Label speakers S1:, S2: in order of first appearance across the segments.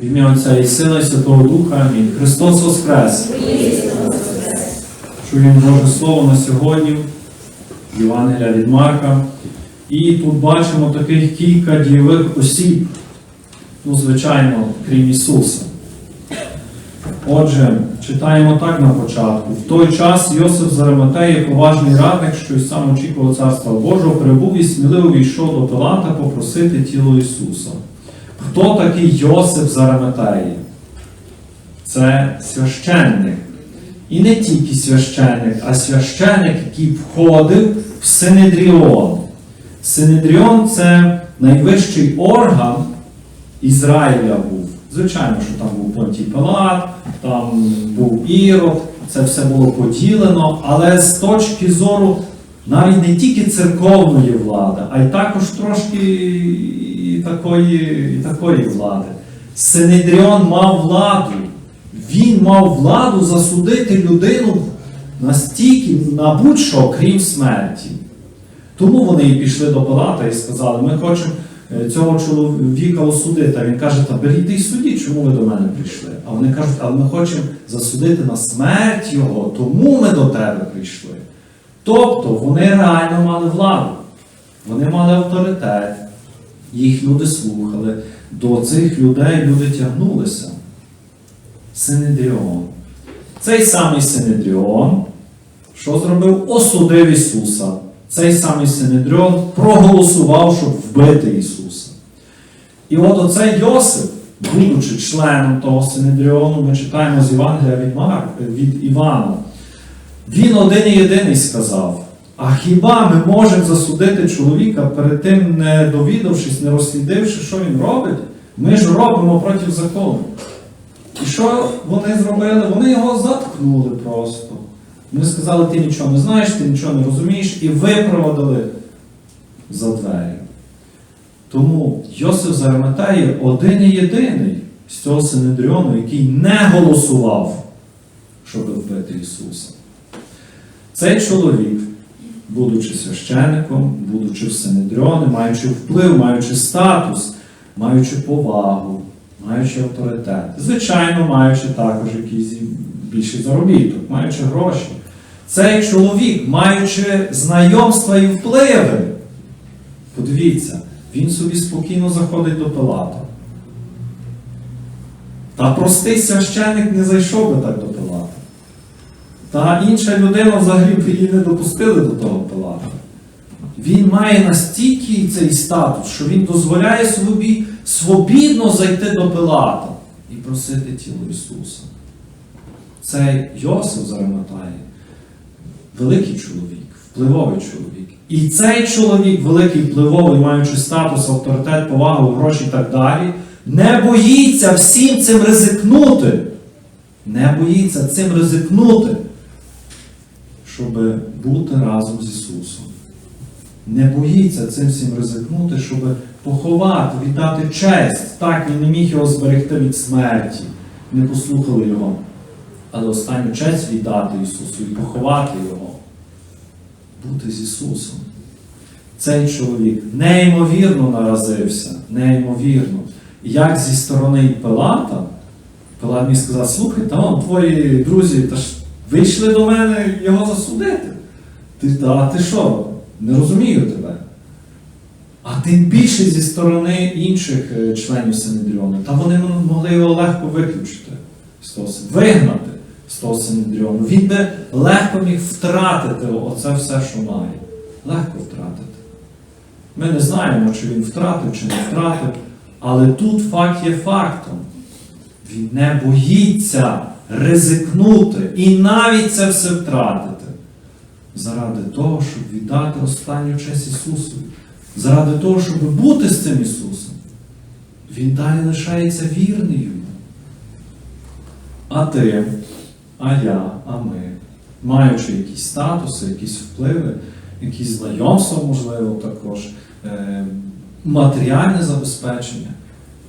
S1: В ім'я Отця і Сина, і Святого Духа. Амінь. Христос Воскрес! Чуємо Боже Слово на сьогодні, Євангелія від Марка. І тут бачимо таких кілька дієвих осіб, ну, звичайно, крім Ісуса. Отже, читаємо так на початку. В той час Йосиф з поважний радник, що й сам очікував Царства Божого, прибув і сміливо війшов до Пилата попросити тіло Ісуса. Хто такий Йосип з Ариматеї? Це священник. І не тільки священник, а священник, який входив в Синедріон. Синедріон це найвищий орган Ізраїля був. Звичайно, що там був Понтій Пилат, там був Ірод, це все було поділено, але з точки зору навіть не тільки церковної влади, а й також трошки такої, і такої влади. Синедріон мав владу. Він мав владу засудити людину настільки на будь-що, крім смерті. Тому вони і пішли до Пилата і сказали, ми хочемо е, цього чоловіка осудити. А він каже, та беріть і судіть, чому ви до мене прийшли? А вони кажуть, але ми хочемо засудити на смерть його, тому ми до тебе прийшли. Тобто вони реально мали владу, вони мали авторитет, їх люди слухали, до цих людей люди тягнулися. Синедріон. Цей самий Синедріон, що зробив? Осудив Ісуса. Цей самий Синедріон проголосував, щоб вбити Ісуса. І от оцей Йосип, будучи членом того Синедріону, ми читаємо з Євангелія від, Мар... від Івана. Він один і єдиний сказав: а хіба ми можемо засудити чоловіка перед тим, не довідавшись, не розслідивши, що він робить? Ми ж робимо проти закону. І що вони зробили? Вони його заткнули просто. Вони сказали, ти нічого не знаєш, ти нічого не розумієш, і випроводили за двері. Тому Йосиф з один і єдиний з цього Синедріону, який не голосував, щоб вбити Ісуса. Цей чоловік, будучи священником, будучи в маючи вплив, маючи статус, маючи повагу, маючи авторитет, звичайно, маючи також якийсь більший заробіток, маючи гроші. Цей чоловік, маючи знайомства і впливи, подивіться, він собі спокійно заходить до Пилата. Та простий священник не зайшов би так до. Та інша людина взагалі її не допустили до того Пилата. Він має настільки цей статус, що він дозволяє собі свобідно зайти до Пилата і просити тіло Ісуса. Цей Йосиф з великий чоловік, впливовий чоловік. І цей чоловік, великий впливовий, маючи статус, авторитет, повагу, гроші і так далі, не боїться всім цим ризикнути. Не боїться цим ризикнути, щоб бути разом з Ісусом. Не боїться цим всім ризикнути, щоб поховати, віддати честь. Так, він не міг його зберегти від смерті. Не послухали його. Але останню честь віддати Ісусу і поховати Його. Бути з Ісусом. Цей чоловік неймовірно наразився, неймовірно. Як зі сторони Пилата, Пилат міг сказати, слухай, та он твої друзі та ж вийшли до мене його засудити. Ти, а ти що? Не розумію тебе. А тим більше зі сторони інших е, членів Синедріону, та вони могли його легко виключити з того вигнати з того Синедріону. Він би легко міг втратити оце все, що має. Легко втратити. Ми не знаємо, чи він втратив, чи не втратив, але тут факт є фактом. Він не боїться ризикнути і навіть це все втратити. Заради того, щоб віддати останню честь Ісусу. Заради того, щоб бути з цим Ісусом. Він далі лишається вірний йому. А ти, а я, а ми, маючи якісь статуси, якісь впливи, якісь знайомства, можливо, також, е, матеріальне забезпечення,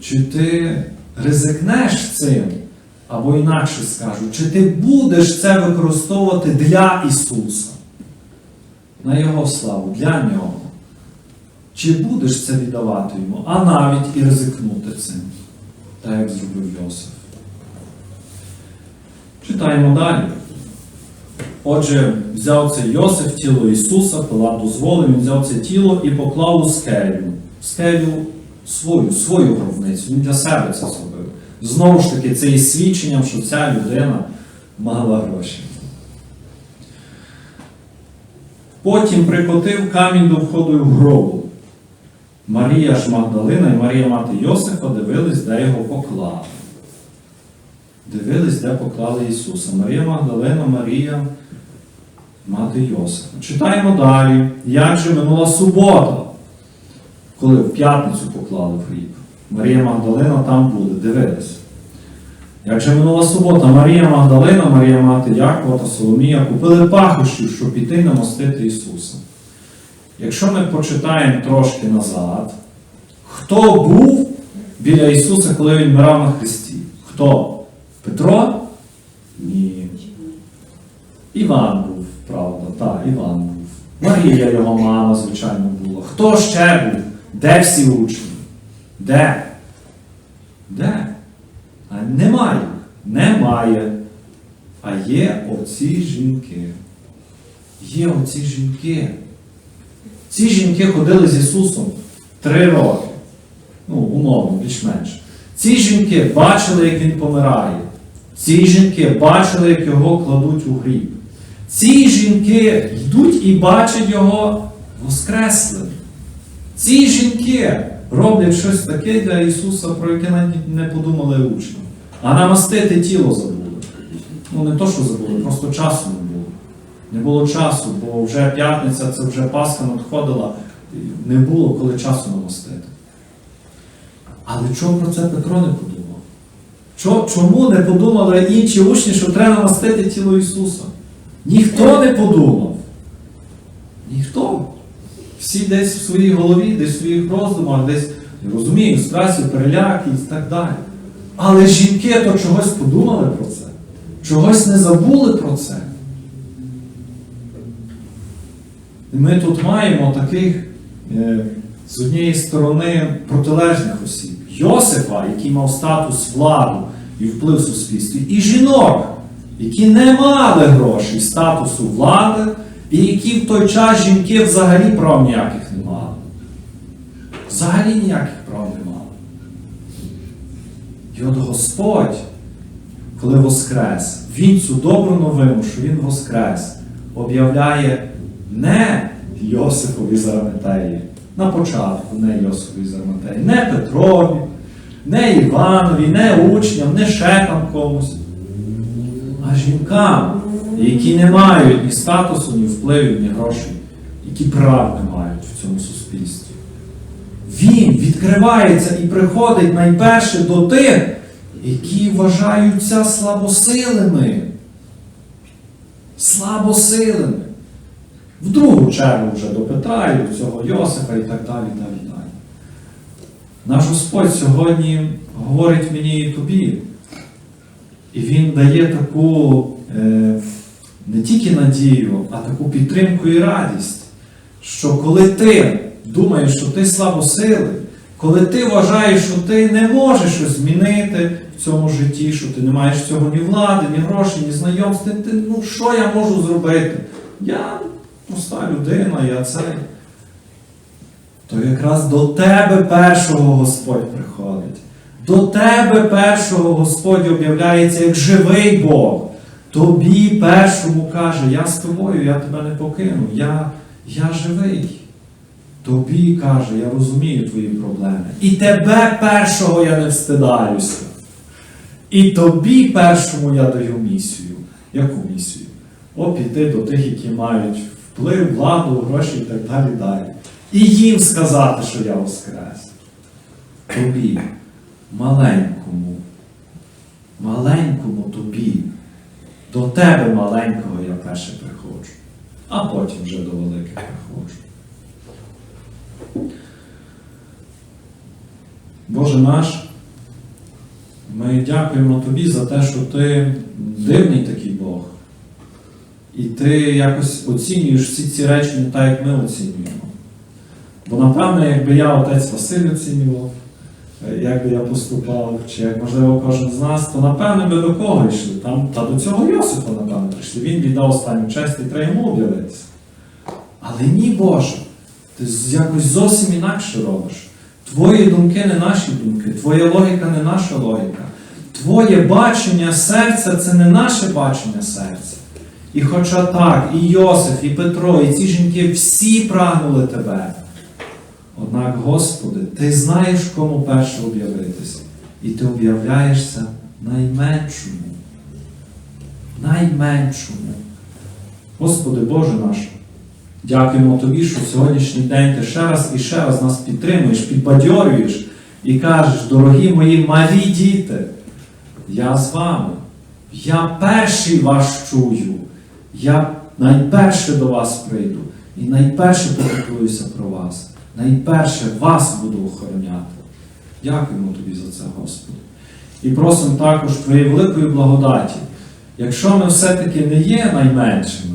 S1: чи ти ризикнеш цим, або інакше скажу, чи ти будеш це використовувати для Ісуса, на Його славу, для Нього? Чи будеш це віддавати йому, а навіть і ризикнути цим? так як зробив Йосиф. Читаємо далі. Отже, взяв це Йосиф тіло Ісуса, Пилат дозволив, він взяв це тіло і поклав у скелю. Скелю свою, свою гробницю. Він для себе це зробив. Знову ж таки, це є свідченням, що ця людина мала гроші. Потім прикотив камінь до входу в гробу. Марія ж Магдалина і Марія мати Йосифа дивились, де його поклали. Дивились, де поклали Ісуса. Марія Магдалина, Марія, мати Йосифа. Читаємо далі. Як же минула субота, коли в п'ятницю поклали в хліб. Марія Магдалина там буде, дивились. Як же минула субота, Марія Магдалина, Марія мати Якова та Соломія купили пахощів, щоб піти намостити Ісуса. Якщо ми почитаємо трошки назад, хто був біля Ісуса, коли Він вмирав на Христі? Хто? Петро? Ні. Іван був, правда, так, Іван був. Марія його мама, звичайно, була. Хто ще був? Де всі учні? Де? Де? А немає. Немає. А є оці жінки. Є оці жінки. Ці жінки ходили з Ісусом три роки. Ну, умовно, більш-менш. Ці жінки бачили, як Він помирає. Ці жінки бачили, як його кладуть у гріб. Ці жінки йдуть і бачать його воскреслим. Ці жінки роблять щось таке для Ісуса, про яке навіть не подумали учні. А намастити тіло забули. Ну, не то, що забули, просто часу не було. Не було часу, бо вже п'ятниця, це вже Пасха надходила, не було коли часу намастити. Але чого про це Петро не подумав? Чо- Чому не подумали інші учні, що треба намастити тіло Ісуса? Ніхто не подумав. Ніхто. Всі десь в своїй голові, десь в своїх роздумах, десь розумію, страсті, переляки і так далі. Але жінки то чогось подумали про це, чогось не забули про це. І ми тут маємо таких е, з однієї сторони протилежних осіб. Йосифа, який мав статус владу і вплив в суспільстві, і жінок, які не мали грошей, статусу влади, і які в той час жінки взагалі прав ніяких не мали. Взагалі ніяких прав не мали. І от Господь, коли воскрес, Він цю добру новину, що Він воскрес, об'являє не Йосифові з Араматеї, на початку не Йосифові з Араматеї, не Петрові, не Іванові, не учням, не ще там комусь, а жінкам, які не мають ні статусу, ні впливів, ні грошей, які прав не мають в цьому суспільстві. Він відкривається і приходить найперше до тих, які вважаються слабосилими. Слабосилими. В другу чергу вже до Петра і до цього Йосифа і так далі. далі, далі. Наш Господь сьогодні говорить мені і тобі. І Він дає таку е, не тільки надію, а таку підтримку і радість, що коли ти думаєш, що ти слабосилий, коли ти вважаєш, що ти не можеш щось змінити в цьому житті, що ти не маєш цього ні влади, ні грошей, ні знайомств, ти, ну що я можу зробити? Я проста людина, я цей. То якраз до тебе першого Господь приходить. До тебе першого Господь об'являється як живий Бог. Тобі першому каже, я з тобою, я тебе не покину, я, я живий. Тобі каже, я розумію твої проблеми. І тебе першого я не встидаюся. І тобі першому я даю місію. Яку місію? О, піти до тих, які мають вплив, владу, гроші і так далі далі. І їм сказати, що я воскрес. Тобі, маленькому, маленькому тобі, до тебе маленького я перше приходжу, а потім вже до великих приходжу. Боже наш, ми дякуємо Тобі за те, що Ти дивний такий Бог. І ти якось оцінюєш всі ці речі не так, як ми оцінюємо. Бо, напевно, якби я отець Василь оцінював, як би я поступав, чи як можливо кожен з нас, то напевно би до кого йшли? Там, та до цього Йосифа, напевно, прийшли. Він віддав останню честь і треба йому об'явитися. Але ні, Боже, ти якось зовсім інакше робиш. Твої думки не наші думки, твоя логіка не наша логіка. Твоє бачення серця це не наше бачення серця. І хоча так, і Йосиф, і Петро, і ці жінки всі прагнули тебе. Однак, Господи, Ти знаєш, кому перше об'явитися. І ти об'являєшся найменшому. Найменшому. Господи Боже наш, дякуємо Тобі, що в сьогоднішній день Ти ще раз і ще раз нас підтримуєш, підбадьорюєш і кажеш, дорогі мої малі діти, я з вами. Я перший вас чую. Я найперше до вас прийду і найперше попіклуюся про вас. Найперше вас буду охороняти. Дякуємо тобі за це, Господи. І просимо також Твоєї великої благодаті. Якщо ми все-таки не є найменшими,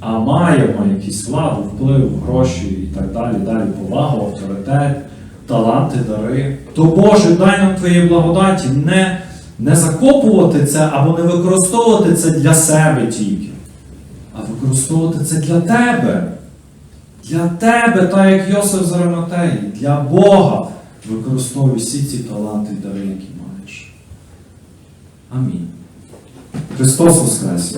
S1: а маємо якісь владу, вплив, гроші і так далі, далі повагу, авторитет, таланти, дари, то Боже, дай нам Твоєї благодаті не, не закопувати це або не використовувати це для себе тільки, а використовувати це для Тебе. Для тебе, так як Йосиф з Ариматеї, для Бога використовуй всі ці таланти і дари, які маєш. Амінь. Христос
S2: Воскрес!